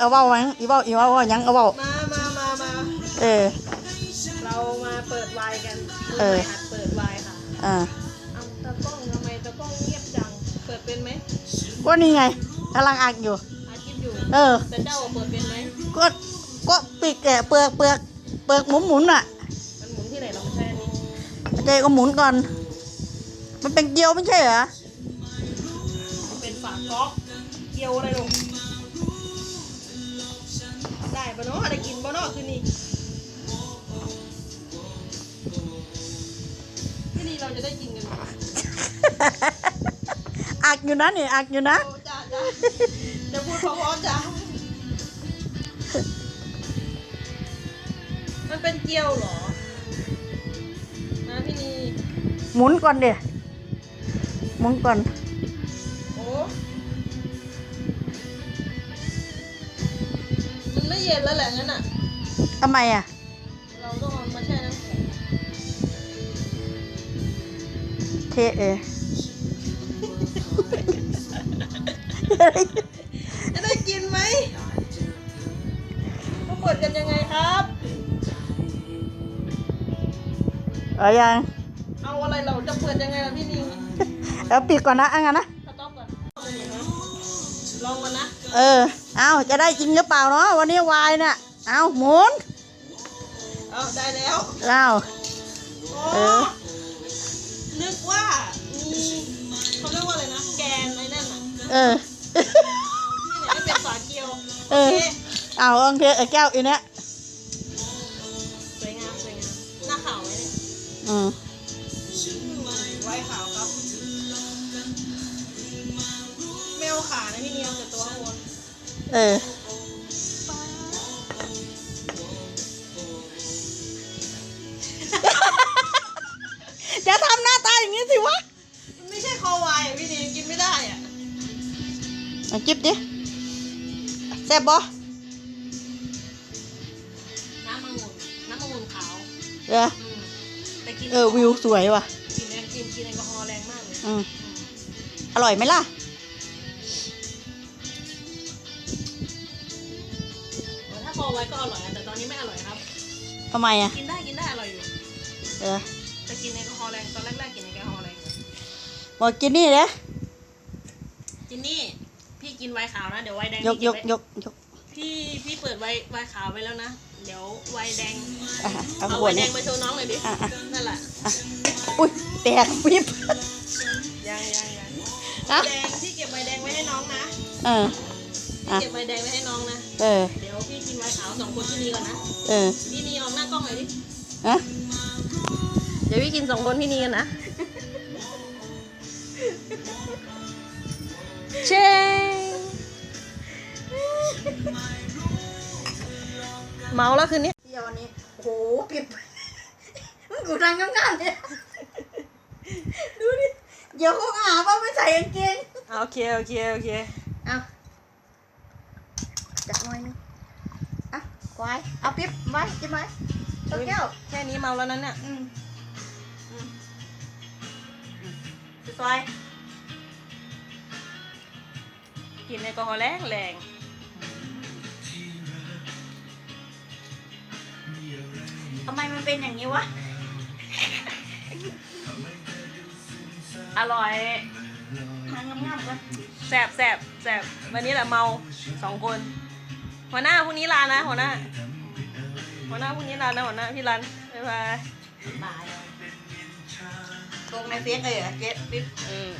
เอาเว้าหยังอีเว้าอีเว้าว่าหยังเอาเว้ามามามามาเออ เรามาเปิดไวน์กันมือเอใหอม่หัดเปิดไวน์ค่ะอ่าเอาตะกล้องทำไมตะกล้องเงียบจัง เปิดเป็นไหมก็นี่ไงกำลังอักอยู่ อาคิดอยู่ เออ แต่เจ้าอะเปิดเป็นไหม ก็ก็ปีกแกะเปลือกเปลือกเปลือกหมุนหมุนๆอะมันหมุนที่ไหนเราไม่ใช่อันนี้เจก็หมุนก่อน มันเป็นเกลียวไม่ใช่เหรอ มันเป็นฝาก๊อกเกียวอะไรลง ได้ปะเนาะได้กินปะเนาะคืนนี้คืนนี้เราจะได้กินกันไหมอักอยู่นะนี่อักอยู่นะ โอ้จ้าจ้าจะพูดเพราะๆจ้ามันเป็นเกียวเหรอนะพี่นีหมุนก่อนเดี๋ยหมุนก่อน ไม่เย็นแล้วแหละงั้นอะ ทำไมอะ เราต้องเอามาแช่น้ำแข็งเทเอจะได้กินไหมเขาเปิดกันยังไงครับ เอายังเอาอะไรเราจะเปิดยังไงล่ะพี่นิงแล้วปิดก่อนนะอังั้นนะสต๊อปก่อนลองกันนะ เออ เอาจะได้จริงหรือเปล่าเนาะวันนี้วายน่ะเอาหมุนเอาได้แล้วเอาโอ้เออนึกว่ามีเขาเรียกว่าอะไรนะแกนไอ้นั่นน่ะเออที่ไหนไม่เป็นฝาเกียวเออโอเคเอาโอเคเออแก้วอีเนี้ยสวยงามสวยงามหน้าขาวไหมเนี่ยอืมไว้ขาวครับ เออจะทำหน้าตาอย่างนี้สิวะมันไม่ใช่คอวายอะพี่นิวกินไม่ได้อะมาจิบดิแซ่บบ่น้ำองุ่นน้ำองุ่นขาวเอออืมแต่กินเออวิวสวยว่ะกินแอลกินกินแอลกอฮอล์แรงมากเลยอืมอร่อยไหมล่ะ เออถ้าคอไว้ก็อร่อยอะแต่ตอนนี้ไม่อร่อยครับ ทำไมอะ กินได้กินได้อร่อยอยู่เออแต่กินแอลกอฮอล์แรงตอนแรกๆกินแอลกอฮอล์แรงอยู่บอกกินนี่เลยจินนี่พี่กินไวน์ขาวนะเดี๋ยวไวน์แดงยกพี่ยเบกไว้ยกยกพี่พี่เปิดไวน์ไวน์ขาวไว้แล้วนะเดี๋ยวไวน์แดงอะเอาเอาขไววดน์แดนี้ งมาโชว์น้องหน่อยดิอะอะ นั่นแหละอะอุ้ยแตกปิ๊บยังยังยังอะแดงพี่เก็บไวน์แดงไว้ให้น้องนะ เออ พี่อะเก็บไวน์แดงไว้ให้น้องนะ เออ เดี๋ยวพี่กินไวน์ขาวสองคนที่นี่ก่อนนะ เออ พี่นีออกหน้ากล้องหน่อยดิฮะเดี๋ยวพี่กินสองคนที่นี่กันนะ เชงเมาแล้วคืนนี้เที่ยววันนี้โอ้โหปิดมันกูดังงามๆเนี่ยดูดิ เดี๋ยวเขาหาว่าไม่ใส่กางเกงโอเค โอเค โอเค เอา จับหน่อยนึงอะควายเอาปิ๊บไว้จิ้มไว้เอาแก้วแค่นี้เมาแล้วนั้นเนี่ยอืมอืมซอยกินแอลกอฮอล์แรงแรงทำไมมันเป็นอย่างนี้วะ อร่อยทางงามๆกันแสบแสบแสบวันนี้แหละเมาสองคน หัวหน้าพรุ่งนี้ลานะหัวหน้า หัวหน้าพรุ่งนี้ลานะหัวหน้าพี่รันบ๊ายบาย บายลงในเฟซเลยเหรอเจ๊ปิ๊บ อืม